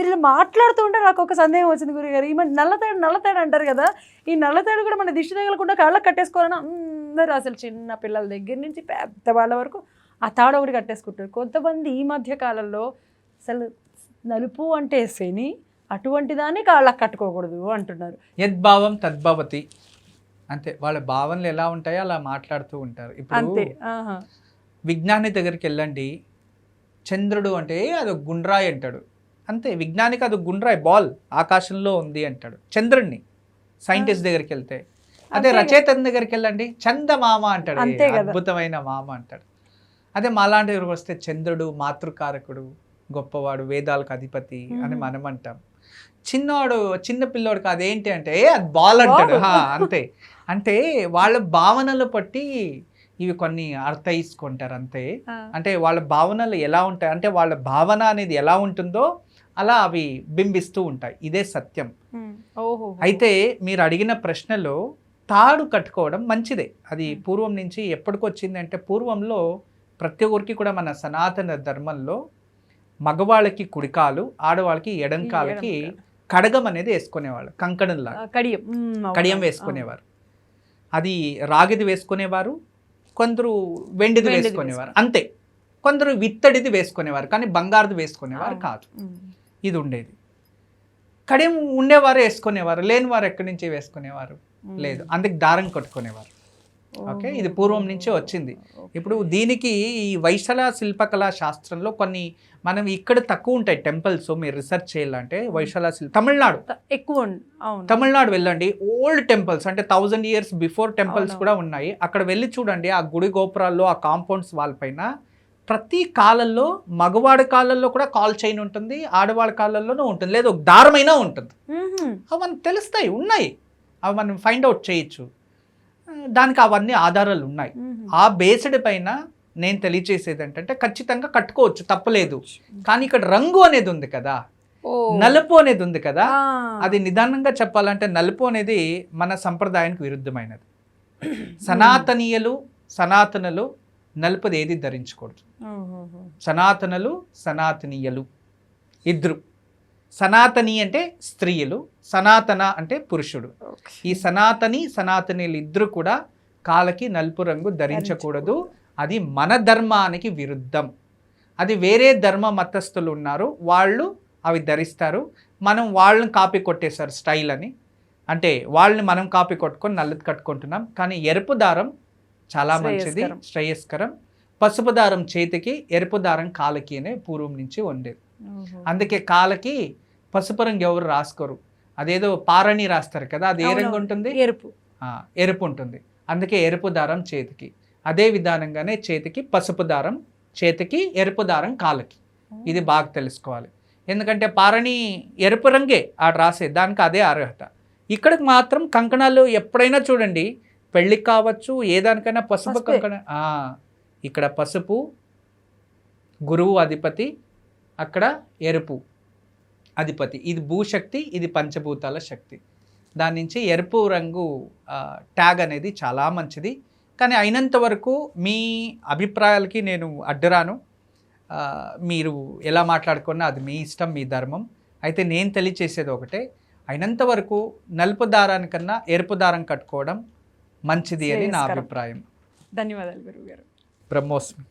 మీరు ఇలా మాట్లాడుతూ ఉంటే నాకు ఒక సందేహం వచ్చింది గురుగారు. ఈ మన నల్లతాడు నల్లతాడు అంటారు కదా ఈ నల్లతాడు కూడా మన దిష్టి తగలకుండా కాళ్ళకి కట్టేసుకోవాలని అందరూ అసలు చిన్న పిల్లల దగ్గర నుంచి పెద్ద వాళ్ళ వరకు ఆ తాడు ఒకటి కట్టేసుకుంటారు. కొంతమంది ఈ మధ్య కాలంలో అసలు నలుపు అంటే శని అటువంటి దాన్ని కాళ్ళకి కట్టుకోకూడదు అంటున్నారు. యద్భావం తద్భవతి అంతే వాళ్ళ భావనలు ఎలా ఉంటాయో అలా మాట్లాడుతూ ఉంటారు. అంతే ఇప్పుడు. విజ్ఞాని దగ్గరికి వెళ్ళండి. చంద్రుడు అంటే అది గుండ్రాయి అంటాడు. అంతే విజ్ఞానికి అది గుండ్రాయి బాల్ ఆకాశంలో ఉంది అంటాడు. చంద్రుడిని సైంటిస్ట్ దగ్గరికి వెళ్తే అదే అంతే రచయితన్ దగ్గరికి వెళ్ళండి చందమామ అంటాడు. అద్భుతమైన మామ అంటాడు. అదే మాలాంటి దగ్గరికి వస్తే చంద్రుడు మాతృకారకుడు గొప్పవాడు వేదాలకు అధిపతి అని. మనం అంటాం. చిన్నవాడు చిన్న పిల్లోడు కాదు ఏంటి అంటే "ఏ, అది బాల్ అంటాడు. అంతే. అంటే వాళ్ళ భావనలు బట్టి ఇవి కొన్ని అర్థయించుకుంటారు అంతే. అంటే వాళ్ళ భావనలు ఎలా ఉంటాయి? అంటే వాళ్ళ భావన అనేది ఎలా ఉంటుందో అలా అవి బింబిస్తూ ఉంటాయి. ఇదే సత్యం. అయితే మీరు అడిగిన ప్రశ్నలో తాడు కట్టుకోవడం మంచిదే. అది పూర్వం నుంచి ఎప్పటికొచ్చింది అంటే పూర్వంలో ప్రతి ఒక్కరికి కూడా మన సనాతన ధర్మంలో మగవాళ్ళకి కుడికాలు ఆడవాళ్ళకి ఎడంకాలకి. కడగం అనేది వేసుకునేవాళ్ళు. కంకణంలా. కడియం. కడియం వేసుకునేవారు. అది రాగిది వేసుకునేవారు కొందరు వెండిది వేసుకునేవారు. అంతే. కొందరు విత్తడిది వేసుకునేవారు కానీ బంగారుది వేసుకునేవారు. కాదు. ఇది ఉండేది కడియం ఉండేవారు వేసుకునేవారు లేని వారు ఎక్కడి నుంచి వేసుకునేవారు. లేదు అందుకు దారం కట్టుకునేవారు. ఓకే. ఇది పూర్వం నుంచే వచ్చింది. ఇప్పుడు దీనికి ఈ వైశల శిల్పకళా శాస్త్రంలో కొన్ని మనం ఇక్కడ తక్కువ ఉంటాయి టెంపుల్స్ మీరు రీసెర్చ్ చేయాలంటే వైశల శిల్ప తమిళనాడు. ఎక్కువ తమిళనాడు వెళ్ళండి. ఓల్డ్ టెంపుల్స్ అంటే థౌజండ్ ఇయర్స్ బిఫోర్ టెంపుల్స్. కూడా ఉన్నాయి. అక్కడ వెళ్ళి చూడండి ఆ గుడి గోపురాల్లో ఆ కాంపౌండ్స్ వాళ్ళ పైన ప్రతి కాలంలో మగవాడి కాలంలో కూడా కాల్ చైన్ ఉంటుంది ఆడవాడి కాలంలోనూ ఉంటుంది లేదా ఒక దారమైనా ఉంటుంది. అవి మనకు తెలుస్తాయి ఉన్నాయి. అవి మనం ఫైండ్ అవుట్ చేయొచ్చు. దానికి అవన్నీ ఆధారాలు ఉన్నాయి. ఆ బేస్డ్ పైన నేను తెలియచేసేది ఏంటంటే ఖచ్చితంగా కట్టుకోవచ్చు తప్పలేదు. కానీ ఇక్కడ రంగు అనేది ఉంది కదా. నలుపు అనేది ఉంది కదా. అది నిదానంగా చెప్పాలంటే నలుపు అనేది మన సంప్రదాయానికి విరుద్ధమైనది. సనాతనీయులు సనాతనులు నలుపుది ఏది ధరించకూడదు. సనాతనులు సనాతనీయులు. ఇద్దరు. సనాతని అంటే స్త్రీలు సనాతన అంటే పురుషుడు. ఈ సనాతని సనాతనీయులు ఇద్దరు కూడా కాలకి నలుపు రంగు ధరించకూడదు. అది మన ధర్మానికి విరుద్ధం. అది వేరే ధర్మ మతస్థులు ఉన్నారు. వాళ్ళు అవి ధరిస్తారు. మనం వాళ్ళని కాపీ కొట్టేశారు స్టైల్ అని. అంటే వాళ్ళని మనం కాపీ కొట్టుకొని నల్లది కట్టుకుంటున్నాం. కానీ ఎరుపు దారం చాలా మంచిది శ్రేయస్కరం. పసుపు దారం చేతికి ఎరుపు దారం కాలకి అనే పూర్వం నుంచి ఉండేది ఓహో. అందుకే కాలకి పసుపు రంగు ఎవరు రాసుకోరు. అదేదో పారణి రాస్తారు కదా అది ఏ రంగు. ఉంటుంది? ఎరుపు. ఎరుపు ఉంటుంది. అందుకే ఎరుపు దారం చేతికి. అదే విధానంగానే చేతికి పసుపు దారం చేతికి ఎరుపు దారం కాళ్ళకి ఇది బాగా తెలుసుకోవాలి. ఎందుకంటే పారణి ఎరుపు రంగే ఆడ రాసే దానికి అదే అర్హత. ఇక్కడికి మాత్రం కంకణాలు ఎప్పుడైనా చూడండి పెళ్ళికి కావచ్చు ఏ దానికైనా పసుపు ఇక్కడ పసుపు గురువు అధిపతి అక్కడ ఎరుపు అధిపతి. ఇది భూశక్తి ఇది పంచభూతాల శక్తి. దాని నుంచి ఎరుపు రంగు ట్యాగ్ అనేది చాలా మంచిది. కానీ అయినంత వరకు మీ అభిప్రాయాలకి నేను అడ్డురాను. మీరు ఎలా మాట్లాడుకున్నా అది మీ ఇష్టం మీ ధర్మం. అయితే నేను తెలియచేసేది ఒకటే. అయినంత వరకు నలుపు దారానికన్నా ఎరుపు దారం కట్టుకోవడం మంచిది అని నా. అభిప్రాయం ధన్యవాదాలు గురువు గారు బ్రహ్మోస్మి